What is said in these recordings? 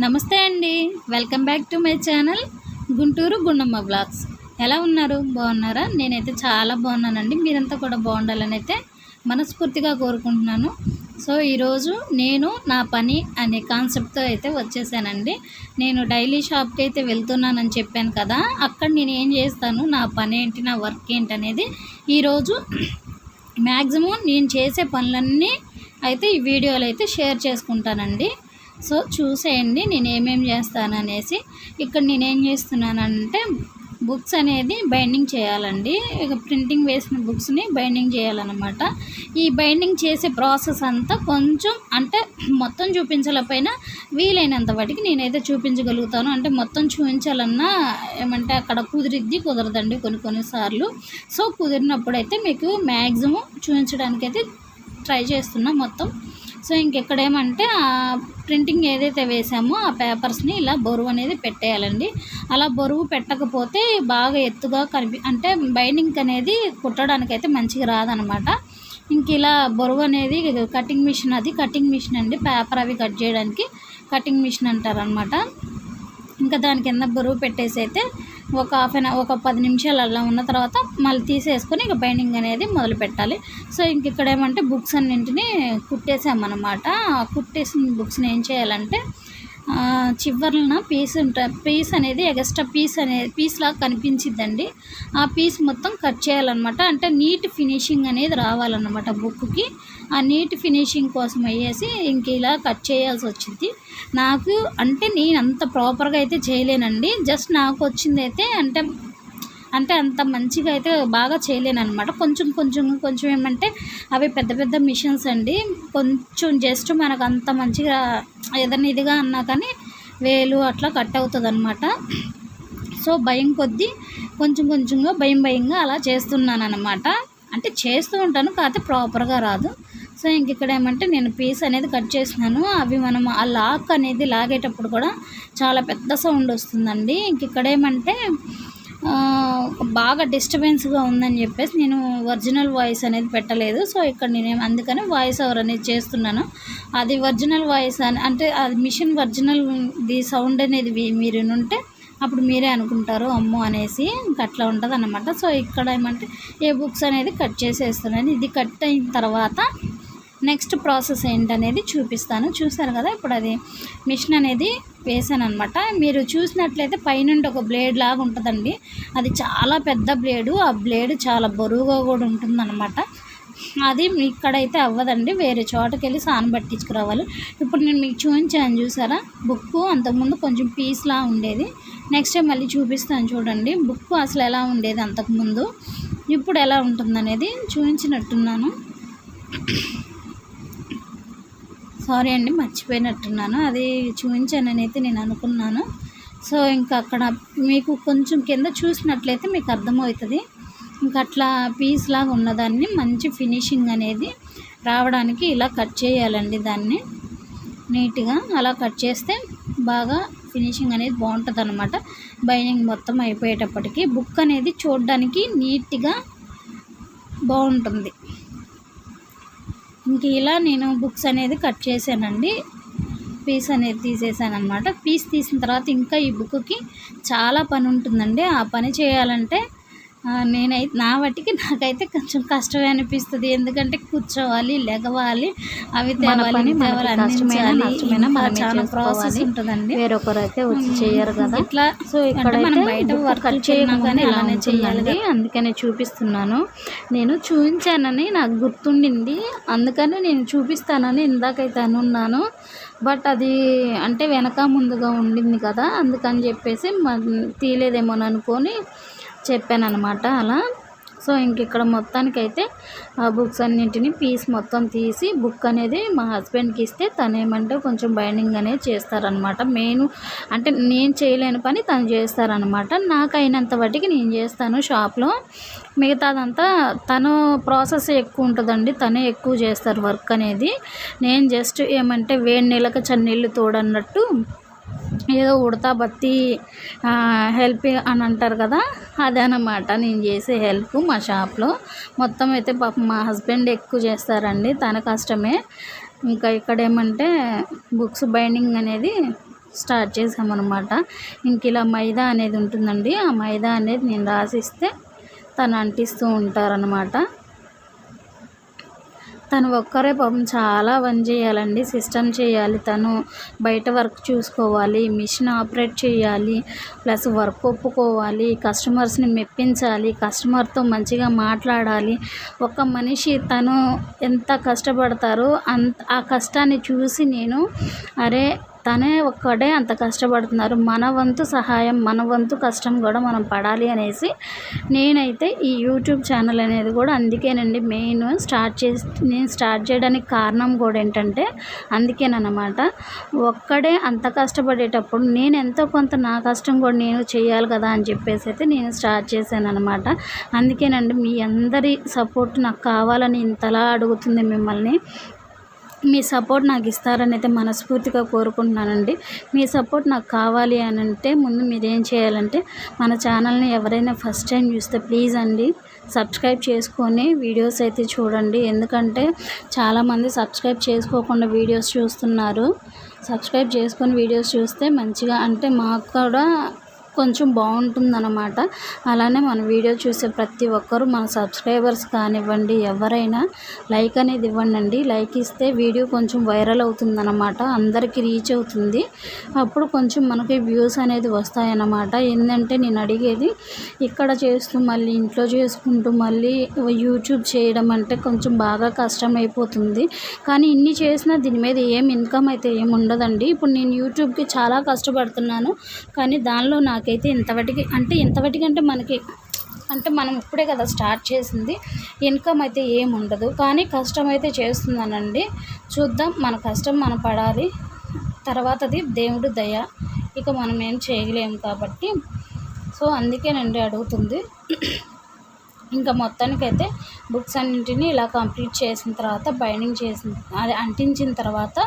నమస్తే అండి. Welcome back to my channel Guntur Gundamma blogs. ఎలా ఉన్నారు? బాగున్నారా? నేనైతే చాలా బాగున్నానండి. మీరంతా కూడా బాగుండాలని అయితే మనస్ఫూర్తిగా కోరుకుంటున్నాను. సో ఈరోజు నేను నా పని అనే కాన్సెప్ట్తో అయితే వచ్చేసానండి. నేను డైలీ షాప్కి అయితే వెళ్తున్నానని చెప్పాను కదా అక్కడ నేను ఏం చేస్తాను? నా పని ఏంటి? నా వర్క్ ఏంటి అనేది ఈరోజు మ్యాక్సిమం నేను చేసే పనులన్నీ అయితే ఈ వీడియోలో అయితే షేర్ చేసుకుంటానండి. సో చూసేయండి నేను ఏమేమి చేస్తాను అనేసి ఇక్కడ నేనేం చేస్తున్నానంటే బుక్స్ అనేది బైండింగ్ చేయాలండి. ఇక ప్రింటింగ్ వేసిన బుక్స్ని బైండింగ్ చేయాలన్నమాట. ఈ బైండింగ్ చేసే ప్రాసెస్ అంతా కొంచెం అంటే మొత్తం చూపించలేకపోయినా వీలైనంత వాటికి నేనైతే చూపించగలుగుతాను. అంటే మొత్తం చూపించాలన్నా ఏమంటే అక్కడ కుదిరిద్ది కుదరదండి కొన్ని కొన్నిసార్లు సో కుదిరినప్పుడైతే మీకు మ్యాక్సిమం చూపించడానికైతే ట్రై చేస్తున్నా మొత్తం. సో ఇంకెక్కడేమంటే ఆ ప్రింటింగ్ ఏదైతే వేసామో ఆ పేపర్స్ని ఇలా బరువు అనేది పెట్టేయాలండి. అలా బరువు పెట్టకపోతే బాగా ఎత్తుగా కనిపి అంటే బైండింగ్ అనేది కుట్టడానికి అయితే మంచిగా రాదనమాట. ఇంక ఇలా బరువు అనేది కటింగ్ మిషన్ అది కటింగ్ మిషన్ అండి. పేపర్ అవి కట్ చేయడానికి కటింగ్ మిషన్ అంటారనమాట. ఇంకా దాని కింద బరువు పెట్టేసి అయితే ఒక హాఫ్ అన్ ఒక పది నిమిషాలు అలా ఉన్న తర్వాత మళ్ళీ తీసేసుకొని ఇక బైండింగ్ అనేది మొదలు పెట్టాలి. సో ఇంక ఇక్కడ ఏమంటే బుక్స్ అన్నింటినీ కుట్టేసామన్నమాట. కుట్టేసిన బుక్స్ని ఏం చేయాలంటే చివర్లన పీస్ ఉంటా పీస్ అనేది ఎగస్ట్రా పీస్ అనేది పీస్ లాగా కనిపించిద్దండి. ఆ పీస్ మొత్తం కట్ చేయాలన్నమాట. అంటే నీట్ ఫినిషింగ్ అనేది రావాలన్నమాట బుక్కి ఆ నీట్ ఫినిషింగ్ కోసం అయ్యేసి ఇంక ఇలా కట్ చేయాల్సి వచ్చింది నాకు అంటే నేను అంత ప్రాపర్గా అయితే చేయలేనండి. జస్ట్ నాకు వచ్చింది అయితే అంటే అంటే అంత మంచిగా అయితే బాగా చేయలేను అనమాట కొంచెం కొంచెం కొంచెం ఏమంటే అవి పెద్ద పెద్ద మిషన్స్ అండి. కొంచెం జస్ట్ మనకు అంత మంచిగా ఏదైనా ఇదిగా అన్నా కానీ వేలు అట్లా కట్ అవుతుంది అనమాట సో భయం కొద్దీ కొంచెం కొంచెంగా భయం భయంగా అలా చేస్తున్నాను అనమాట అంటే చేస్తూ ఉంటాను కాకపోతే ప్రాపర్గా రాదు. సో ఇంక ఇక్కడ ఏమంటే నేను పీస్ అనేది కట్ చేసినాను. అవి మనం ఆ లాక్ అనేది లాగేటప్పుడు కూడా చాలా పెద్ద సౌండ్ వస్తుందండి. ఇంక ఇక్కడ ఏమంటే బాగా డిస్టర్బెన్స్గా ఉందని చెప్పేసి నేను ఒరిజినల్ వాయిస్ అనేది పెట్టలేదు. సో ఇక్కడ నేను అందుకని వాయిస్ ఓవర్ అనేది చేస్తున్నాను. అది ఒరిజినల్ వాయిస్ అని అంటే అది మిషన్ ఒరిజినల్ ది సౌండ్ అనేది మీరు ఉంటే అప్పుడు మీరే అనుకుంటారు అమ్మో అనేసి ఇంకా అట్లా ఉంటుంది అన్నమాట సో ఇక్కడ ఏమంటే ఏ బుక్స్ అనేది కట్ చేసేస్తున్నాను. ఇది కట్ అయిన తర్వాత నెక్స్ట్ ప్రాసెస్ ఏంటనేది చూపిస్తాను. చూసారు కదా ఇప్పుడు అది మిషన్ అనేది వేసాను అనమాట మీరు చూసినట్లయితే పైనుండి ఒక బ్లేడ్ లాగా ఉంటుందండి. అది చాలా పెద్ద బ్లేడు. ఆ బ్లేడ్ చాలా బరువుగా కూడా ఉంటుందన్నమాట. అది ఇక్కడైతే అవ్వదండి. వేరే చోటకి వెళ్ళి సాన పట్టించుకురావాలి. ఇప్పుడు నేను మీకు చూపించాను చూసారా? బుక్ అంతకుముందు కొంచెం పీస్లా ఉండేది. నెక్స్ట్ టైం మళ్ళీ చూపిస్తాను చూడండి. బుక్ అసలు ఎలా ఉండేది అంతకుముందు? ఇప్పుడు ఎలా ఉంటుందనేది చూపించినట్టున్నాను. సారీ అండి మర్చిపోయినట్టున్నాను. అది చూపించానని అయితే నేను అనుకున్నాను. సో ఇంకా అక్కడ మీకు కొంచెం కింద చూసినట్లయితే మీకు అర్థమవుతుంది. ఇంకా అట్లా పీస్ లాగా ఉన్నదాన్ని మంచి ఫినిషింగ్ అనేది రావడానికి ఇలా కట్ చేయాలండి దాన్ని. నీట్గా అలా కట్ చేస్తే బాగా ఫినిషింగ్ అనేది బాగుంటుంది అనమాట బైనింగ్ మొత్తం అయిపోయేటప్పటికి బుక్ అనేది చూడడానికి నీట్గా బాగుంటుంది. ఇంక ఇలా నేను బుక్స్ అనేది కట్ చేశానండి. పీస్ అనేది తీసేసాను అనమాట పీస్ తీసిన తర్వాత ఇంకా ఈ బుక్కి చాలా పని ఉంటుందండి. ఆ పని చేయాలంటే నేనైతే నా వాటికి నాకైతే కొంచెం కష్టమే అనిపిస్తుంది. ఎందుకంటే కూర్చోవాలి లెగవాలి అవి తేవాలి చాలా ప్రాసెస్ ఉంటుందండి. వేరొకరు అయితే వచ్చి చేయరు కదా. ఇట్లా సో ఇక్కడ మనం బయట వర్క్ చేయడం కానీ అలానే చేయాలి అందుకనే చూపిస్తున్నాను. నేను చూపించానని నాకు గుర్తుండింది. అందుకని నేను చూపిస్తానని ఇందాకైతే అనున్నాను. బట్ అది అంటే వెనక ముందుగా ఉండింది కదా. అందుకని చెప్పేసి తీయలేదేమో అనుకొని చెప్పాను అనమాట అలా. సో ఇంక ఇక్కడ మొత్తానికైతే ఆ బుక్స్ అన్నింటినీ పీస్ మొత్తం తీసి బుక్ అనేది మా హస్బెండ్కి ఇస్తే తను ఏమంటే కొంచెం బైండింగ్ అనేది చేస్తారనమాట మెయిన్ అంటే నేను చేయలేని పని తను చేస్తారనమాట నాకు అయినంత వాటికి నేను చేస్తాను షాప్లో. మిగతాదంతా తను ప్రాసెస్ ఎక్కువ ఉంటుందండి. తనే ఎక్కువ చేస్తారు వర్క్ అనేది. నేను జస్ట్ ఏమంటే వేడి నీళ్ళకి చన్నీళ్ళు తోడన్నట్టు ఏదో ఉడతా బత్తి హెల్ప్ అని అంటారు కదా అదనమాట నేను చేసే హెల్ప్ మా షాప్లో. మొత్తం అయితే పాపం మా హస్బెండ్ ఎక్కువ చేస్తారండి తన కష్టమే. ఇంకా ఇక్కడ ఏమంటే బుక్స్ బైండింగ్ అనేది స్టార్ట్ చేసామన్నమాట. ఇంక ఇలా మైదా అనేది ఉంటుందండి ఆ మైదా అనేది నేను రాసిస్తే తను అంటిస్తూ ఉంటారనమాట తను ఒక్కరే పాపం చాలా పని చేయాలండి. సిస్టమ్ చేయాలి తను. బయట వర్క్ చూసుకోవాలి. మిషన్ ఆపరేట్ చేయాలి. ప్లస్ వర్క్ ఒప్పుకోవాలి. కస్టమర్స్ని మెప్పించాలి. కస్టమర్తో మంచిగా మాట్లాడాలి. ఒక మనిషి తను ఎంత కష్టపడతారో అంత ఆ కష్టాన్ని చూసి నేను అరే తనే ఒక్కడే అంత కష్టపడుతున్నారు. మన వంతు సహాయం మన వంతు కష్టం కూడా మనం పడాలి అనేసి నేనైతే ఈ యూట్యూబ్ ఛానల్ అనేది కూడా అందుకేనండి మెయిన్ స్టార్ట్ చేసి నేను స్టార్ట్ చేయడానికి కారణం కూడా ఏంటంటే అందుకేనమాట ఒక్కడే అంత కష్టపడేటప్పుడు నేను ఎంతో కొంత నా కష్టం కూడా నేను చేయాలి కదా అని చెప్పేసి అయితే నేను స్టార్ట్ చేశాను అనమాట అందుకేనండి మీ అందరి సపోర్ట్ నాకు కావాలని ఇంతలా అడుగుతుంది మిమ్మల్ని. మీ సపోర్ట్ నాకు ఇస్తారని అయితే మనస్ఫూర్తిగా కోరుకుంటున్నానండి. మీ సపోర్ట్ నాకు కావాలి అని అంటే ముందు మీరు ఏం చేయాలంటే మన ఛానల్ని ఎవరైనా ఫస్ట్ టైం చూస్తే ప్లీజ్ అండి సబ్స్క్రైబ్ చేసుకొని వీడియోస్ అయితే చూడండి. ఎందుకంటే చాలామంది సబ్స్క్రైబ్ చేసుకోకుండా వీడియోస్ చూస్తున్నారు. సబ్స్క్రైబ్ చేసుకొని వీడియోస్ చూస్తే మంచిగా అంటే మాకు కూడా కొంచెం బాగుంటుందన్నమాట. అలానే మన వీడియో చూసే ప్రతి ఒక్కరూ మన సబ్స్క్రైబర్స్ కానివ్వండి ఎవరైనా లైక్ అనేది ఇవ్వండి లైక్ ఇస్తే వీడియో కొంచెం వైరల్ అవుతుందన్నమాట అందరికీ రీచ్ అవుతుంది. అప్పుడు కొంచెం మనకి వ్యూస్ అనేది వస్తాయన్నమాట. ఏంటంటే నేను అడిగేది ఇక్కడ చేస్తూ మళ్ళీ ఇంట్లో చేసుకుంటూ మళ్ళీ యూట్యూబ్ చేయడం అంటే కొంచెం బాగా కష్టం అయిపోతుంది కానీ ఇన్ని చేసినా దీని మీద ఏం ఇన్కమ్ అయితే ఏముండదండి ఉండదండి. ఇప్పుడు నేను యూట్యూబ్కి చాలా కష్టపడుతున్నాను. కానీ దానిలో నాకైతే ఇంతవటికి అంటే ఇంతవటికి అంటే మనకి అంటే మనం ఇప్పుడే కదా స్టార్ట్ చేసింది. ఇన్కమ్ అయితే ఏముండదు ఉండదు. కానీ కష్టం అయితే చేస్తుందనండి. చూద్దాం. మన కష్టం మనం పడాలి. తర్వాతది దేవుడు దయ. ఇక మనం ఏం చేయలేము కాబట్టి. సో అందుకేనండి అడుగుతుంది. ఇంకా మొత్తానికైతే బుక్స్ అన్నింటినీ ఇలా కంప్లీట్ చేసిన తర్వాత బైండింగ్ చేసిన అది అంటించిన తర్వాత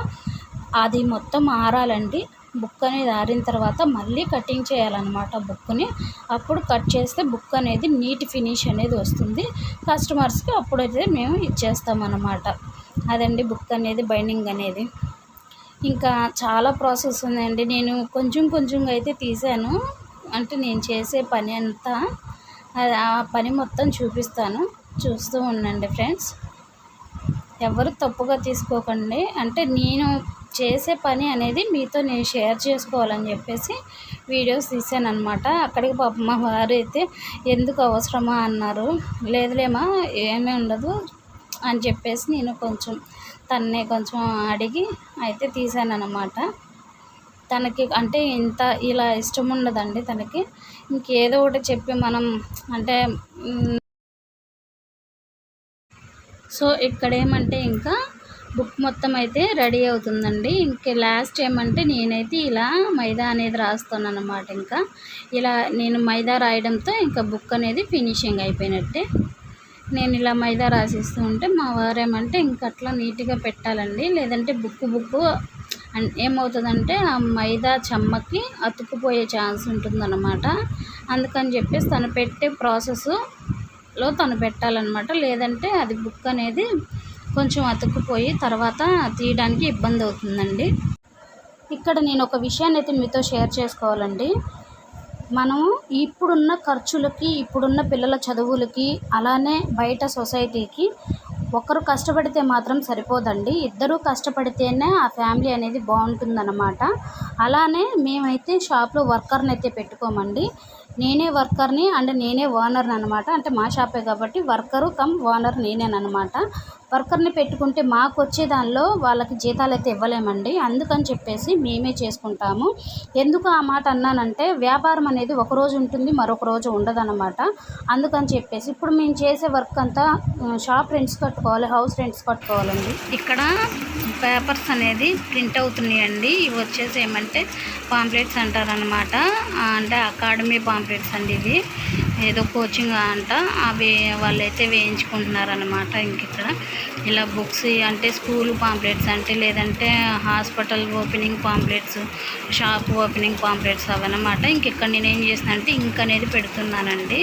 అది మొత్తం ఆరాలండి. బుక్ అనేది ఆరిన తర్వాత మళ్ళీ కటింగ్ చేయాలన్నమాట బుక్ని అప్పుడు కట్ చేస్తే బుక్ అనేది నీట్ ఫినిష్ అనేది వస్తుంది. కస్టమర్స్కి అప్పుడైతే మేము ఇచ్చేస్తామన్నమాట. అదండి బుక్ అనేది బైండింగ్ అనేది. ఇంకా చాలా ప్రాసెస్ ఉందండి. నేను కొంచెం కొంచెంగా అయితే తీసాను. అంటే నేను చేసే పని అంతా అది ఆ పని మొత్తం చూపిస్తాను. చూస్తూ ఉండండి ఫ్రెండ్స్. ఎవరు తప్పుగా తీసుకోకండి. అంటే నేను చేసే పని అనేది మీతో నేను షేర్ చేసుకోవాలని చెప్పేసి వీడియోస్ తీసాను అనమాట అక్కడికి పాప మా వారు అయితే ఎందుకు అవసరమా అన్నారు. లేదులేమా ఏమీ ఉండదు అని చెప్పేసి నేను కొంచెం తన్నే కొంచెం అడిగి అయితే తీసాను అనమాట తనకి అంటే ఇంత ఇలా ఇష్టం ఉండదండి తనకి. ఇంకేదో ఒకటి చెప్పి మనం అంటే సో ఇక్కడ ఏమంటే ఇంకా బుక్ మొత్తం అయితే రెడీ అవుతుందండి. ఇంక లాస్ట్ ఏమంటే నేనైతే ఇలా మైదా అనేది రాస్తాను అనమాట ఇంకా. ఇలా నేను మైదా రాయడంతో ఇంకా బుక్ అనేది ఫినిషింగ్ అయిపోయినట్టే. నేను ఇలా మైదా రాసిస్తూ ఉంటే మా వారేమంటే ఇంక అట్లా నీట్గా పెట్టాలండి. లేదంటే బుక్ బుక్ అన్ ఏమవుతుందంటే ఆ మైదా చెమ్మకి అతుక్కుపోయే ఛాన్స్ ఉంటుందన్నమాట. అందుకని చెప్పేసి తను పెట్టే ప్రాసెస్లో తను పెట్టాలన్నమాట. లేదంటే అది బుక్ అనేది కొంచెం అతుక్కుపోయి తర్వాత తీయడానికి ఇబ్బంది అవుతుందండి. ఇక్కడ నేను ఒక విషయాన్ని అయితే మీతో షేర్ చేసుకోవాలండి. మనం ఇప్పుడున్న ఖర్చులకి ఇప్పుడున్న పిల్లల చదువులకి అలానే బయట సొసైటీకి ఒకరు కష్టపడితే మాత్రం సరిపోదండి. ఇద్దరూ కష్టపడితేనే ఆ ఫ్యామిలీ అనేది బాగుంటుందన్నమాట. అలానే మేమైతే షాప్లో వర్కర్ని అయితే పెట్టుకోమండి. నేనే వర్కర్ని అండ్ నేనే ఓనర్ని అనమాట అంటే మా షాపే కాబట్టి వర్కరు కమ్ ఓనర్ నేనేనమాట వర్కర్ని పెట్టుకుంటే మాకు వచ్చే దానిలో వాళ్ళకి జీతాలు అయితే ఇవ్వలేమండి. అందుకని చెప్పేసి మేమే చేసుకుంటాము. ఎందుకు ఆ మాట అన్నానంటే వ్యాపారం అనేది ఒక రోజు ఉంటుంది మరొక రోజు ఉండదన్నమాట. అందుకని చెప్పేసి ఇప్పుడు మేము చేసే వర్క్ అంతా షాప్ రెంట్స్ కట్టుకోవాలి హౌస్ రెంట్స్ కట్టుకోవాలండి. ఇక్కడ పేపర్స్ అనేది ప్రింట్ అవుతున్నాయండి. ఇవి వచ్చేసి ఏమంటే పాంప్లెట్స్ అంటారనమాట అంటే అకాడమీ పాంప్లెట్స్ అండి ఇవి. ఏదో కోచింగ్ అంట. అవి వాళ్ళైతే వేయించుకుంటున్నారనమాట ఇంక ఇక్కడ. ఇలా బుక్స్ అంటే స్కూల్ పాంప్లెట్స్ అంటే లేదంటే hospital opening pamphlets shop opening pamphlets అవన్నమాట. ఇంక ఇక్కడ నేను ఏం చేస్తానంటే ఇంక్ అనేది పెడుతున్నానండి.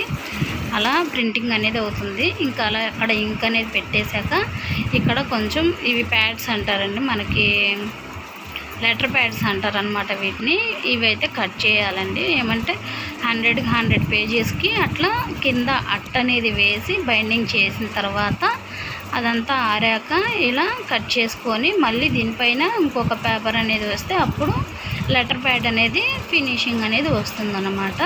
అలా ప్రింటింగ్ అనేది అవుతుంది. ఇంకా అలా అక్కడ ఇంక్ అనేది పెట్టేశాక ఇక్కడ కొంచెం ఇవి ప్యాడ్స్ అంటారండి మనకి లెటర్ ప్యాడ్స్ అంటారు అనమాట వీటిని. ఇవి అయితే కట్ చేయాలండి. ఏమంటే హండ్రెడ్కి హండ్రెడ్ పేజెస్కి అట్లా కింద అట్ట అనేది వేసి బైండింగ్ చేసిన తర్వాత అదంతా ఆరాక ఇలా కట్ చేసుకొని మళ్ళీ దీనిపైన ఇంకొక పేపర్ అనేది వస్తే అప్పుడు లెటర్ ప్యాడ్ అనేది ఫినిషింగ్ అనేది వస్తుందన్నమాట.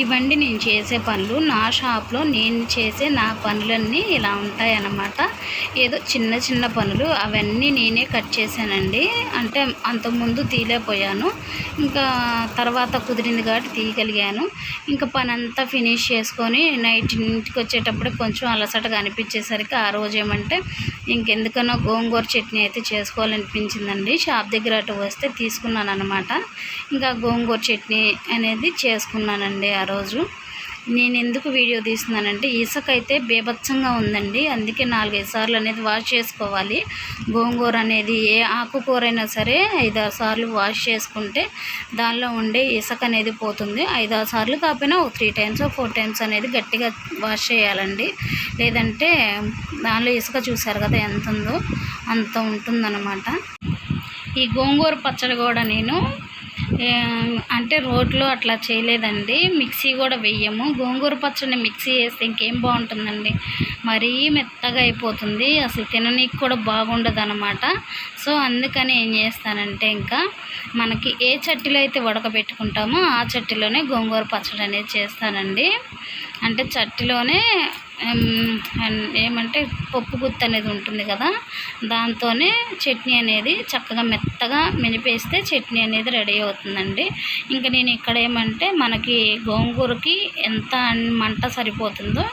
ఇవన్నీ నేను చేసే పనులు. నా షాప్లో నేను చేసే నా పనులన్నీ ఇలా ఉంటాయన్నమాట. ఏదో చిన్న చిన్న పనులు అవన్నీ నేనే కట్ చేశానండి. అంటే అంతకుముందు తీయలేకపోయాను ఇంకా తర్వాత కుదిరింది కాబట్టి తీయగలిగాను. ఇంకా పని అంతా ఫినిష్ చేసుకొని నైట్ ఇంటికి వచ్చేటప్పుడు కొంచెం అలసటగా అనిపించేసరికి ఆ రోజు ఏమంటే ఇంకెందుకనో గోంగూర చట్నీ అయితే చేసుకోవాలనిపించిందండి. షాప్ దగ్గర అటు వస్తే తీసుకున్నాను అనమాట ఇంకా గోంగూర చట్నీ అనేది చేసుకున్నానండి ఆ రోజు. నేను ఎందుకు వీడియో తీస్తున్నానంటే ఇసుక అయితే బేభత్సంగా ఉందండి. అందుకే నాలుగైదు సార్లు అనేది వాష్ చేసుకోవాలి. గోంగూర అనేది ఏ ఆకుకూర అయినా సరే ఐదారు సార్లు వాష్ చేసుకుంటే దానిలో ఉండే ఇసుక అనేది పోతుంది. ఐదారు సార్లు కాకపోయినా ఒక త్రీ టైమ్స్ ఫోర్ టైమ్స్ అనేది గట్టిగా వాష్ చేయాలండి. లేదంటే దానిలో ఇసుక చూసారు కదా ఎంత ఉందో అంత ఉంటుందన్నమాట. ఈ గోంగూర పచ్చడి కూడా నేను అంటే రోట్లో అట్లా చేయలేదండి. మిక్సీ కూడా వెయ్యము. గోంగూర పచ్చడిని మిక్సీ వేస్తే ఇంకేం బాగుంటుందండి? మరీ మెత్తగా అయిపోతుంది. అసలు తిననీకి కూడా బాగుండదు అనమాట సో అందుకని ఏం చేస్తానంటే ఇంకా మనకి ఏ చట్టిలో అయితే ఉడకబెట్టుకుంటామో ఆ చట్టిలోనే గోంగూర పచ్చడి అనేది చేస్తానండి. అంటే చట్టిలోనే ఏమంటే పప్పు గుత్తి అనేది ఉంటుంది కదా దాంతోనే చట్నీ అనేది చక్కగా మెత్తగా మెనిపేస్తే చట్నీ అనేది రెడీ అవుతుందండి. ఇంకా నేను ఇక్కడ ఏమంటే మనకి గోంగూరకి ఎంత మంట సరిపోతుందో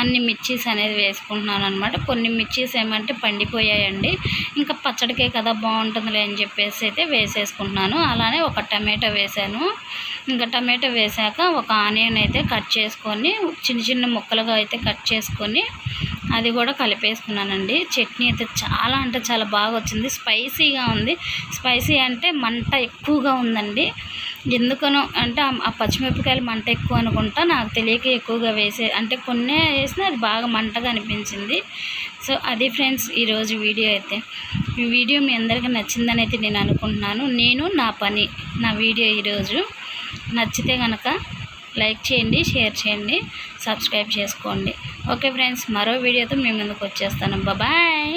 అన్ని మిర్చీస్ అనేది వేసుకుంటున్నాను అనమాట కొన్ని మిర్చీస్ ఏమంటే పండిపోయాయండి. ఇంకా పచ్చడికే కదా బాగుంటుందిలే అని చెప్పేసి అయితే వేసేసుకుంటున్నాను. అలానే ఒక టమాటో వేసాను. ఇంకా టమాటో వేసాక ఒక ఆనియన్ అయితే కట్ చేసుకొని చిన్న చిన్న ముక్కలుగా అయితే కట్ చేసుకొని అది కూడా కలిపేసుకున్నానండి. చట్నీ అయితే చాలా అంటే చాలా బాగా వచ్చింది స్పైసీగా ఉంది. స్పైసీ అంటే మంట ఎక్కువగా ఉందండి. ఎందుకనో అంటే ఆ- ఆ పచ్చిమిరపకాయలు మంట ఎక్కువ అనుకుంటా. నాకు తెలియక ఎక్కువగా వేసే అంటే కొన్ని వేసినా అది బాగా మంటగా అనిపించింది. సో అది ఫ్రెండ్స్ ఈరోజు వీడియో అయితే. ఈ వీడియో మీ అందరికీ నచ్చిందని అయితే నేను అనుకుంటున్నాను. నేను నా పని నా వీడియో ఈరోజు నచ్చితే కనుక లైక్ చేయండి షేర్ చేయండి సబ్స్క్రైబ్ చేసుకోండి. ఓకే ఫ్రెండ్స్ మరో వీడియోతో మీ ముందుకు వచ్చేస్తాను. బాయ్!